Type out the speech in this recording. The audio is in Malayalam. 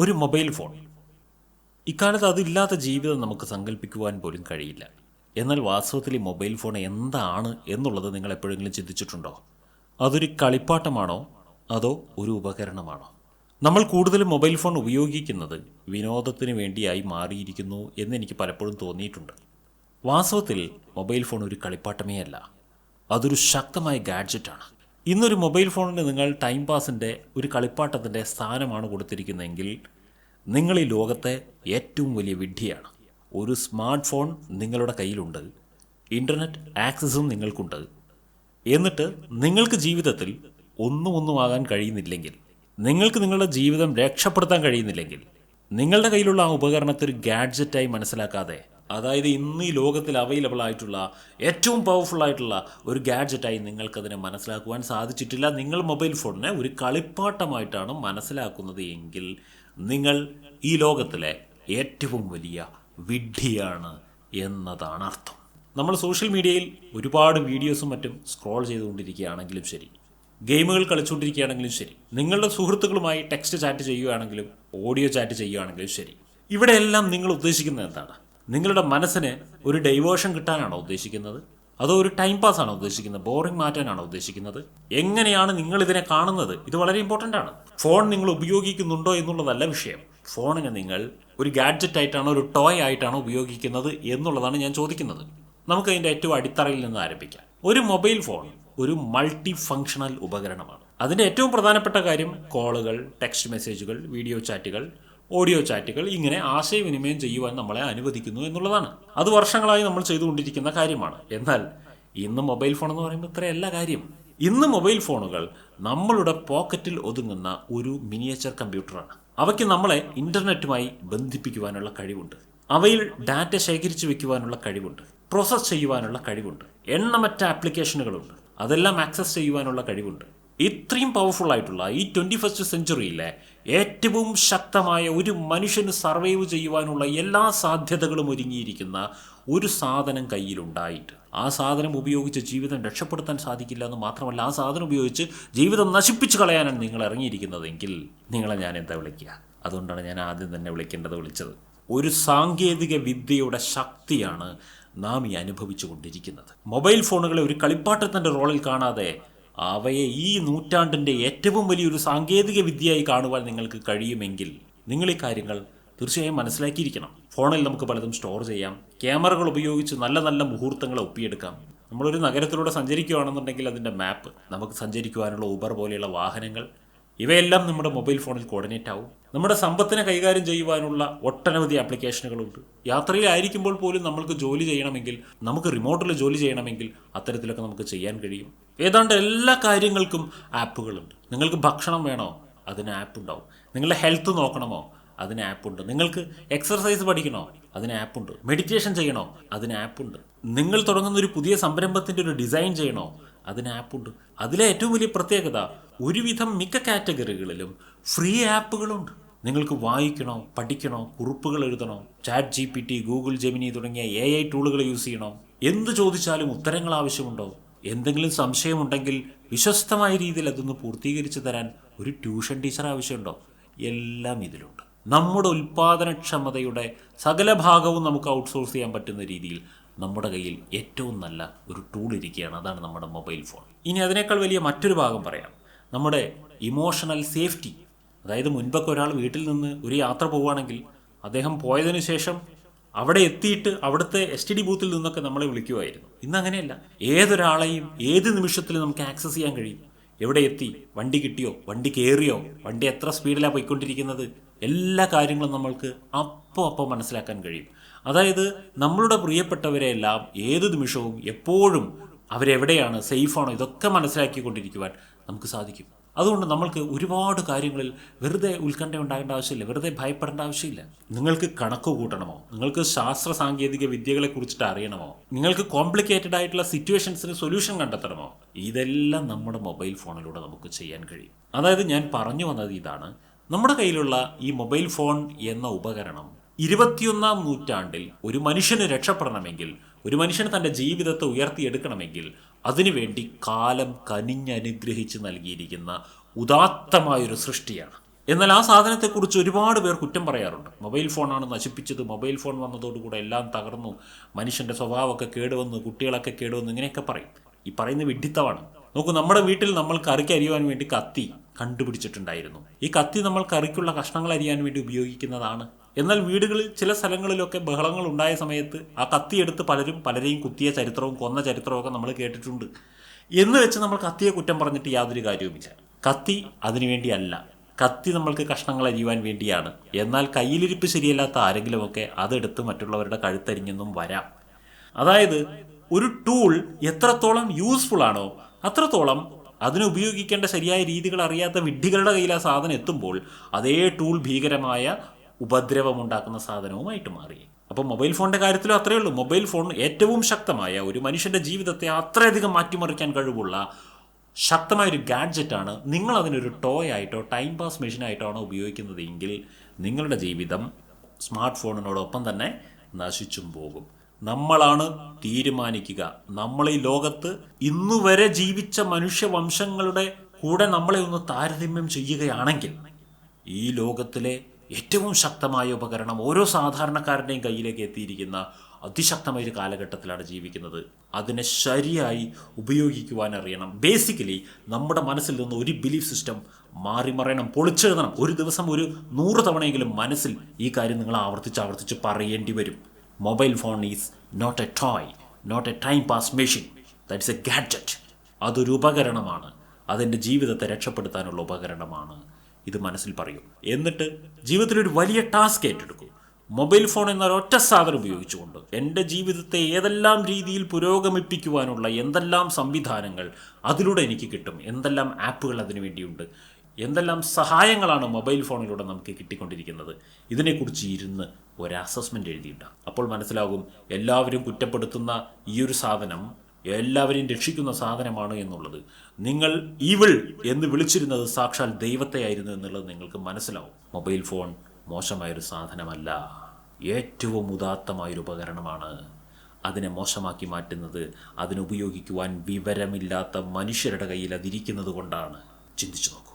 ഒരു മൊബൈൽ ഫോൺ. ഇക്കാലത്ത് അതില്ലാത്ത ജീവിതം നമുക്ക് സങ്കല്പിക്കുവാൻ പോലും കഴിയില്ല. എന്നാൽ വാസ്തവത്തിൽ ഈ മൊബൈൽ ഫോൺ എന്താണ് എന്നുള്ളത് നിങ്ങൾ എപ്പോഴെങ്കിലും ചിന്തിച്ചിട്ടുണ്ടോ? അതൊരു കളിപ്പാട്ടമാണോ? അതോ ഒരു ഉപകരണമാണോ? നമ്മൾ കൂടുതലും മൊബൈൽ ഫോൺ ഉപയോഗിക്കുന്നത് വിനോദത്തിന് വേണ്ടിയായി മാറിയിരിക്കുന്നു എന്ന് എനിക്ക് പലപ്പോഴും തോന്നിയിട്ടുണ്ട്. വാസ്തവത്തിൽ മൊബൈൽ ഫോൺ ഒരു കളിപ്പാട്ടമേ അല്ല. അതൊരു ശക്തമായ ഗാഡ്ജറ്റാണ്. ഇന്നൊരു മൊബൈൽ ഫോണിന് നിങ്ങൾ ടൈം പാസിന്റെ ഒരു കളിപ്പാട്ടത്തിന്റെ സ്ഥാനമാണ് കൊടുത്തിരിക്കുന്നതെങ്കിൽ നിങ്ങൾ ഈ ലോകത്തെ ഏറ്റവും വലിയ വിഡ്ഢിയാണ്. ഒരു സ്മാർട്ട് ഫോൺ നിങ്ങളുടെ കയ്യിലുണ്ട്. ഇന്റർനെറ്റ് ആക്സസും നിങ്ങൾക്കുണ്ട്. എന്നിട്ട് നിങ്ങൾക്ക് ജീവിതത്തിൽ ഒന്നും ഒന്നും ആകാൻ കഴിയുന്നില്ലെങ്കിൽ നിങ്ങൾക്ക് നിങ്ങളുടെ ജീവിതം രക്ഷപ്പെടുത്താൻ കഴിയുന്നില്ലെങ്കിൽ നിങ്ങളുടെ കയ്യിലുള്ള ആ ഉപകരണത്തെ ഒരു ഗാഡ്ജറ്റായി മനസ്സിലാക്കാതെ അതായത് ഇന്ന് ഈ ലോകത്തിൽ അവൈലബിൾ ആയിട്ടുള്ള ഏറ്റവും പവർഫുൾ ആയിട്ടുള്ള ഒരു ഗാഡ്ജറ്റായി നിങ്ങൾക്കതിനെ മനസ്സിലാക്കുവാൻ സാധിച്ചിട്ടില്ല. നിങ്ങൾ മൊബൈൽ ഫോണിനെ ഒരു കളിപ്പാട്ടമായിട്ടാണ് മനസ്സിലാക്കുന്നത് എങ്കിൽ നിങ്ങൾ ഈ ലോകത്തിലെ ഏറ്റവും വലിയ വിഡ്ഢിയാണ് എന്നതാണ് അർത്ഥം. നമ്മൾ സോഷ്യൽ മീഡിയയിൽ ഒരുപാട് വീഡിയോസും മറ്റും സ്ക്രോൾ ചെയ്തുകൊണ്ടിരിക്കുകയാണെങ്കിലും ശരി ഗെയിമുകൾ കളിച്ചുകൊണ്ടിരിക്കുകയാണെങ്കിലും ശരി നിങ്ങളുടെ സുഹൃത്തുക്കളുമായി ടെക്സ്റ്റ് ചാറ്റ് ചെയ്യുകയാണെങ്കിലും ഓഡിയോ ചാറ്റ് ചെയ്യുകയാണെങ്കിലും ശരി ഇവിടെയെല്ലാം നിങ്ങൾ ഉദ്ദേശിക്കുന്നത് എന്താണ്? നിങ്ങളുടെ മനസ്സിന് ഒരു ഡൈവേർഷൻ കിട്ടാനാണോ ഉദ്ദേശിക്കുന്നത്? അതോ ഒരു ടൈം പാസ് ആണോ ഉദ്ദേശിക്കുന്നത്? ബോറിംഗ് മാറ്റാനാണോ ഉദ്ദേശിക്കുന്നത്? എങ്ങനെയാണ് നിങ്ങൾ ഇതിനെ കാണുന്നത്? ഇത് വളരെ ഇമ്പോർട്ടന്റ് ആണ്. ഫോൺ നിങ്ങൾ ഉപയോഗിക്കുന്നുണ്ടോ എന്നുള്ളതല്ല വിഷയം. ഫോണിനെ നിങ്ങൾ ഒരു ഗാഡ്ജറ്റ് ആയിട്ടാണോ ഒരു ടോയ് ആയിട്ടാണോ ഉപയോഗിക്കുന്നത് എന്നുള്ളതാണ് ഞാൻ ചോദിക്കുന്നത്. നമുക്ക് അതിന്റെ ഏറ്റവും അടിത്തറയിൽ നിന്ന് ആരംഭിക്കാം. ഒരു മൊബൈൽ ഫോൺ ഒരു മൾട്ടി ഫങ്ഷണൽ ഉപകരണമാണ്. അതിന്റെ ഏറ്റവും പ്രധാനപ്പെട്ട കാര്യം കോളുകൾ ടെക്സ്റ്റ് മെസ്സേജുകൾ വീഡിയോ ചാറ്റുകൾ ഓഡിയോ ചാറ്റുകൾ ഇങ്ങനെ ആശയവിനിമയം ചെയ്യുവാൻ നമ്മളെ അനുവദിക്കുന്നു എന്നുള്ളതാണ്. അത് വർഷങ്ങളായി നമ്മൾ ചെയ്തുകൊണ്ടിരിക്കുന്ന കാര്യമാണ്. എന്നാൽ ഇന്ന് മൊബൈൽ ഫോൺ എന്ന് പറയുമ്പോൾ ഇത്രയല്ല കാര്യം. ഇന്ന് മൊബൈൽ ഫോണുകൾ നമ്മളുടെ പോക്കറ്റിൽ ഒതുങ്ങുന്ന ഒരു മിനിയേച്ചർ കമ്പ്യൂട്ടറാണ്. അവയ്ക്ക് നമ്മളെ ഇന്റർനെറ്റുമായി ബന്ധിപ്പിക്കുവാനുള്ള കഴിവുണ്ട്. അവയിൽ ഡാറ്റ ശേഖരിച്ചു വെക്കുവാനുള്ള കഴിവുണ്ട്. പ്രോസസ്സ് ചെയ്യുവാനുള്ള കഴിവുണ്ട്. എണ്ണമറ്റ ആപ്ലിക്കേഷനുകളുണ്ട്. അതെല്ലാം ആക്സസ് ചെയ്യുവാനുള്ള കഴിവുണ്ട്. ഇത്രയും പവർഫുൾ ആയിട്ടുള്ള ഈ ട്വന്റി ഫസ്റ്റ് സെഞ്ചുറിയിലെ ഏറ്റവും ശക്തമായ ഒരു മനുഷ്യന് സർവൈവ് ചെയ്യുവാനുള്ള എല്ലാ സാധ്യതകളും ഒരുങ്ങിയിരിക്കുന്ന ഒരു സാധനം കയ്യിലുണ്ടായിട്ട്. ആ സാധനം ഉപയോഗിച്ച് ജീവിതം രക്ഷപ്പെടുത്താൻ സാധിക്കില്ല എന്ന് മാത്രമല്ല ആ സാധനം ഉപയോഗിച്ച് ജീവിതം നശിപ്പിച്ചു കളയാനാണ് നിങ്ങൾ ഇറങ്ങിയിരിക്കുന്നതെങ്കിൽ നിങ്ങളെ ഞാൻ എന്താ വിളിക്കുക? അതുകൊണ്ടാണ് ഞാൻ ആദ്യം തന്നെ വിളിക്കേണ്ടത് വിളിച്ചത്. ഒരു സാങ്കേതിക വിദ്യയുടെ ശക്തിയാണ് നാം ഈ അനുഭവിച്ചു കൊണ്ടിരിക്കുന്നത് മൊബൈൽ ഫോണുകളെ ഒരു കളിപ്പാട്ടത്തിന്റെ റോളിൽ കാണാതെ അവയെ ഈ നൂറ്റാണ്ടിന്റെ ഏറ്റവും വലിയൊരു സാങ്കേതിക വിദ്യയായി കാണുവാൻ നിങ്ങൾക്ക് കഴിയുമെങ്കിൽ നിങ്ങൾ ഈ കാര്യങ്ങൾ തീർച്ചയായും മനസ്സിലാക്കിയിരിക്കണം. ഫോണിൽ നമുക്ക് പലതും സ്റ്റോർ ചെയ്യാം. ക്യാമറകൾ ഉപയോഗിച്ച് നല്ല നല്ല മുഹൂർത്തങ്ങൾ ഒപ്പിയെടുക്കാം. നമ്മളൊരു നഗരത്തിലൂടെ സഞ്ചരിക്കുകയാണെന്നുണ്ടെങ്കിൽ അതിന്റെ മാപ്പ് നമുക്ക് സഞ്ചരിക്കുവാനുള്ള ഊബർ പോലെയുള്ള വാഹനങ്ങൾ ഇവയെല്ലാം നമ്മുടെ മൊബൈൽ ഫോണിൽ കോർഡിനേറ്റ് ആവും. നമ്മുടെ സമ്പത്തിനെ കൈകാര്യം ചെയ്യുവാനുള്ള ഒട്ടനവധി ആപ്ലിക്കേഷനുകളുണ്ട് യാത്രയിലായിരിക്കുമ്പോൾ പോലും നമ്മൾക്ക് ജോലി ചെയ്യണമെങ്കിൽ നമുക്ക് റിമോട്ടിൽ ജോലി ചെയ്യണമെങ്കിൽ അത്തരത്തിലൊക്കെ നമുക്ക് ചെയ്യാൻ കഴിയും. ഏതാണ്ട് എല്ലാ കാര്യങ്ങൾക്കും ആപ്പുകളുണ്ട്. നിങ്ങൾക്ക് ഭക്ഷണം വേണോ? അതിന് ആപ്പ് ഉണ്ടാവും നിങ്ങളുടെ ഹെൽത്ത് നോക്കണമോ? അതിന് ആപ്പുണ്ട്. നിങ്ങൾക്ക് എക്സർസൈസ് പഠിക്കണോ? അതിന് ആപ്പുണ്ട്. മെഡിറ്റേഷൻ ചെയ്യണോ? അതിന് ആപ്പുണ്ട്. നിങ്ങൾ തുടങ്ങുന്ന ഒരു പുതിയ സംരംഭത്തിന്റെ ഒരു ഡിസൈൻ ചെയ്യണോ? അതിന് ആപ്പുണ്ട്. അതിലെ ഏറ്റവും വലിയ പ്രത്യേകത ഒരുവിധം മിക്ക കാറ്റഗറികളിലും ഫ്രീ ആപ്പുകളുണ്ട്. നിങ്ങൾക്ക് വായിക്കണോ? പഠിക്കണോ? കുറിപ്പുകൾ എഴുതണോ? Chat G P T Google Gemini തുടങ്ങിയ എ ഐ ടൂളുകൾ യൂസ് ചെയ്യണോ? എന്ത് ചോദിച്ചാലും ഉത്തരങ്ങൾ ആവശ്യമുണ്ടോ? എന്തെങ്കിലും സംശയമുണ്ടെങ്കിൽ വിശ്വസ്തമായ രീതിയിൽ അതൊന്ന് പൂർത്തീകരിച്ചു തരാൻ ഒരു ട്യൂഷൻ ടീച്ചർ ആവശ്യമുണ്ടോ? എല്ലാം ഇതിലുണ്ട്. നമ്മുടെ ഉൽപ്പാദനക്ഷമതയുടെ സകല ഭാഗവും നമുക്ക് ഔട്ട്സോഴ്സ് ചെയ്യാൻ പറ്റുന്ന രീതിയിൽ നമ്മുടെ കയ്യിൽ ഏറ്റവും നല്ല ഒരു ടൂൾ ഇരിക്കുകയാണ്. അതാണ് നമ്മുടെ മൊബൈൽ ഫോൺ. ഇനി അതിനേക്കാൾ വലിയ മറ്റൊരു ഭാഗം പറയാം. നമ്മുടെ ഇമോഷണൽ സേഫ്റ്റി അതായത് മുൻപൊക്കെ ഒരാൾ വീട്ടിൽ നിന്ന് ഒരു യാത്ര പോവുകയാണെങ്കിൽ അദ്ദേഹം പോയതിനു ശേഷം അവിടെ എത്തിയിട്ട് അവിടുത്തെ എസ് ടി ഡി ബൂത്തിൽ നിന്നൊക്കെ നമ്മളെ വിളിക്കുമായിരുന്നു ഇന്ന് അങ്ങനെയല്ല ഏതൊരാളെയും ഏത് നിമിഷത്തിൽ നമുക്ക് ആക്സസ് ചെയ്യാൻ കഴിയും? എവിടെ എത്തി? വണ്ടി കിട്ടിയോ? വണ്ടി കയറിയോ? വണ്ടി എത്ര സ്പീഡിലാണ് പോയിക്കൊണ്ടിരിക്കുന്നത്? എല്ലാ കാര്യങ്ങളും നമ്മൾക്ക് അപ്പോൾ അപ്പോൾ മനസ്സിലാക്കാൻ കഴിയും. അതായത് നമ്മളുടെ പ്രിയപ്പെട്ടവരെയെല്ലാം ഏത് നിമിഷവും എപ്പോഴും അവരെവിടെയാണ് സേഫാണോ ഇതൊക്കെ മനസ്സിലാക്കിക്കൊണ്ടിരിക്കുവാൻ നമുക്ക് സാധിക്കും. അതുകൊണ്ട് നമ്മൾക്ക് ഒരുപാട് കാര്യങ്ങളിൽ വെറുതെ ഉത്കണ്ഠ ഉണ്ടാകേണ്ട ആവശ്യമില്ല വെറുതെ ഭയപ്പെടേണ്ട ആവശ്യമില്ല. നിങ്ങൾക്ക് കണക്ക് കൂട്ടണമോ? നിങ്ങൾക്ക് ശാസ്ത്ര സാങ്കേതിക വിദ്യകളെ കുറിച്ചിട്ട് അറിയണമോ? നിങ്ങൾക്ക് കോംപ്ലിക്കേറ്റഡ് ആയിട്ടുള്ള സിറ്റുവേഷൻസിന് സൊല്യൂഷൻ കണ്ടെത്തണമോ? ഇതെല്ലാം നമ്മുടെ മൊബൈൽ ഫോണിലൂടെ നമുക്ക് ചെയ്യാൻ കഴിയും. അതായത് ഞാൻ പറഞ്ഞു വന്നത് ഇതാണ്. നമ്മുടെ കയ്യിലുള്ള ഈ മൊബൈൽ ഫോൺ എന്ന ഉപകരണം ഇരുപത്തിയൊന്നാം നൂറ്റാണ്ടിൽ ഒരു മനുഷ്യന് രക്ഷപ്പെടണമെങ്കിൽ ഒരു മനുഷ്യന് തന്റെ ജീവിതത്തെ ഉയർത്തിയെടുക്കണമെങ്കിൽ അതിനുവേണ്ടി കാലം കനിഞ്ഞനുഗ്രഹിച്ച് നൽകിയിരിക്കുന്ന ഉദാത്തമായൊരു സൃഷ്ടിയാണ്. എന്നാൽ ആ സാധനത്തെക്കുറിച്ച് ഒരുപാട് പേർ കുറ്റം പറയാറുണ്ട്. മൊബൈൽ ഫോണാണ് നശിപ്പിച്ചത്. മൊബൈൽ ഫോൺ വന്നതോടുകൂടെ എല്ലാം തകർന്നു. മനുഷ്യന്റെ സ്വഭാവമൊക്കെ കേടുവന്നു. കുട്ടികളൊക്കെ കേടുവന്നു. ഇങ്ങനെയൊക്കെ പറയും. ഈ പറയുന്ന വിഡ്ഢിത്തമാണ്. നോക്കൂ നമ്മുടെ വീട്ടിൽ നമ്മൾ കറിക്ക് അരിയുവാൻ വേണ്ടി കത്തി കണ്ടുപിടിച്ചിട്ടുണ്ടായിരുന്നു. ഈ കത്തി നമ്മൾ കറിക്കുള്ള കഷ്ണങ്ങൾ അരിയാൻ വേണ്ടി ഉപയോഗിക്കുന്നതാണ് എന്നാൽ വീടുകളിൽ ചില സ്ഥലങ്ങളിലൊക്കെ ബഹളങ്ങൾ ഉണ്ടായ സമയത്ത് ആ കത്തിയെടുത്ത് പലരും പലരെയും കുത്തിയ ചരിത്രവും കൊന്ന ചരിത്രവും ഒക്കെ നമ്മൾ കേട്ടിട്ടുണ്ട്. എന്ന് വെച്ച് നമ്മൾ കത്തിയെ കുറ്റം പറഞ്ഞിട്ട് യാതൊരു കാര്യവുമില്ല കത്തി അതിനുവേണ്ടിയല്ല കത്തി നമ്മൾക്ക് കഷ്ണങ്ങൾ അരിയുവാൻ വേണ്ടിയാണ്. എന്നാൽ കയ്യിലിരിപ്പ് ശരിയല്ലാത്ത ആരെങ്കിലുമൊക്കെ അതെടുത്ത് മറ്റുള്ളവരുടെ കഴുത്തരിഞ്ഞെന്നും വരാം. അതായത് ഒരു ടൂൾ എത്രത്തോളം യൂസ്ഫുൾ ആണോ അത്രത്തോളം അതിന് ഉപയോഗിക്കേണ്ട ശരിയായ രീതികൾ അറിയാത്ത വിഡ്ഢികളുടെ കയ്യിൽ ആ സാധനം എത്തുമ്പോൾ അതേ ടൂൾ ഭീകരമായ ഉപദ്രവമുണ്ടാക്കുന്ന സാധനവുമായിട്ട് മാറി. അപ്പോൾ മൊബൈൽ ഫോണിന്റെ കാര്യത്തിലും അത്രയേ ഉള്ളൂ. മൊബൈൽ ഫോൺ ഏറ്റവും ശക്തമായ ഒരു മനുഷ്യന്റെ ജീവിതത്തെ അത്രയധികം മാറ്റിമറിക്കാൻ കഴിവുള്ള ശക്തമായ ഒരു ഗാഡ്ജറ്റാണ് നിങ്ങൾ അതിനൊരു ടോയ് ആയിട്ടോ ടൈം പാസ് മെഷീനായിട്ടാണോ ഉപയോഗിക്കുന്നത് എങ്കിൽ നിങ്ങളുടെ ജീവിതം സ്മാർട്ട് ഫോണിനോടൊപ്പം തന്നെ നശിച്ചും പോകും. നമ്മളാണ് തീരുമാനിക്കുക. നമ്മൾ ഈ ലോകത്ത് ഇന്നുവരെ ജീവിച്ച മനുഷ്യവംശങ്ങളുടെ കൂടെ നമ്മളെ ഒന്ന് താരതമ്യം ചെയ്യുകയാണെങ്കിൽ ഈ ലോകത്തിലെ ഏറ്റവും ശക്തമായ ഉപകരണം ഓരോ സാധാരണക്കാരന്റെയും കയ്യിലേക്ക് എത്തിയിരിക്കുന്ന അതിശക്തമായ ഒരു കാലഘട്ടത്തിലാണ് ജീവിക്കുന്നത്. അതിനെ ശരിയായി ഉപയോഗിക്കുവാൻ അറിയണം. ബേസിക്കലി നമ്മുടെ മനസ്സിൽ നിന്ന് ഒരു ബിലീഫ് സിസ്റ്റം മാറി മറയണം പൊളിച്ചെഴുതണം ഒരു ദിവസം ഒരു നൂറ് തവണയെങ്കിലും മനസ്സിൽ ഈ കാര്യം നിങ്ങൾ ആവർത്തിച്ച് ആവർത്തിച്ച് പറയേണ്ടി വരും. Mobile phone is not a toy not a time pass machine that's a gadget അതൊരു ഉപകരണമാണ്. അതെന്റെ ജീവിതത്തെ രക്ഷപ്പെടുത്താനുള്ള ഉപകരണമാണ്. ഇത് മനസ്സിൽ പറയൂ. എന്നിട്ട് ജീവിതത്തിൽ ഒരു വലിയ ടാസ്ക് ഏറ്റെടുക്കൂ. മൊബൈൽ ഫോൺ എന്ന ഒറ്റ സാധനം ഉപയോഗിച്ചുകൊണ്ട് എന്റെ ജീവിതത്തെ ഏതെല്ലാം രീതിയിൽ പുരോഗമിപ്പിക്കുവാനുള്ള എന്തെല്ലാം സംവിധാനങ്ങൾ അതിലൂടെ എനിക്ക് കിട്ടും? എന്തെല്ലാം ആപ്പുകൾ അതിനു വേണ്ടിയുണ്ട്? എന്തെല്ലാം സഹായങ്ങളാണ് മൊബൈൽ ഫോണിലൂടെ നമുക്ക് കിട്ടിക്കൊണ്ടിരിക്കുന്നത്? ഇതിനെക്കുറിച്ച് ഇരുന്ന് ഒരു അസസ്മെന്റ് എഴുതിയിട്ടാണ് അപ്പോൾ മനസ്സിലാകും എല്ലാവരും കുറ്റപ്പെടുത്തുന്ന ഈ ഒരു സാധനം എല്ലാവരെയും രക്ഷിക്കുന്ന സാധനമാണ് എന്നുള്ളത്. നിങ്ങൾ ഈവിൾ എന്ന് വിളിച്ചിരുന്നത് സാക്ഷാൽ ദൈവത്തെയായിരുന്നു എന്നുള്ളത് നിങ്ങൾക്ക് മനസ്സിലാവും. മൊബൈൽ ഫോൺ മോശമായൊരു സാധനമല്ല. ഏറ്റവും ഉദാത്തമായൊരു ഉപകരണമാണ് അതിനെ മോശമാക്കി മാറ്റുന്നത്. അതിനുപയോഗിക്കുവാൻ വിവരമില്ലാത്ത മനുഷ്യരുടെ കയ്യിൽ അതിരിക്കുന്നത് കൊണ്ടാണ്. ചിന്തിച്ചു നോക്കൂ.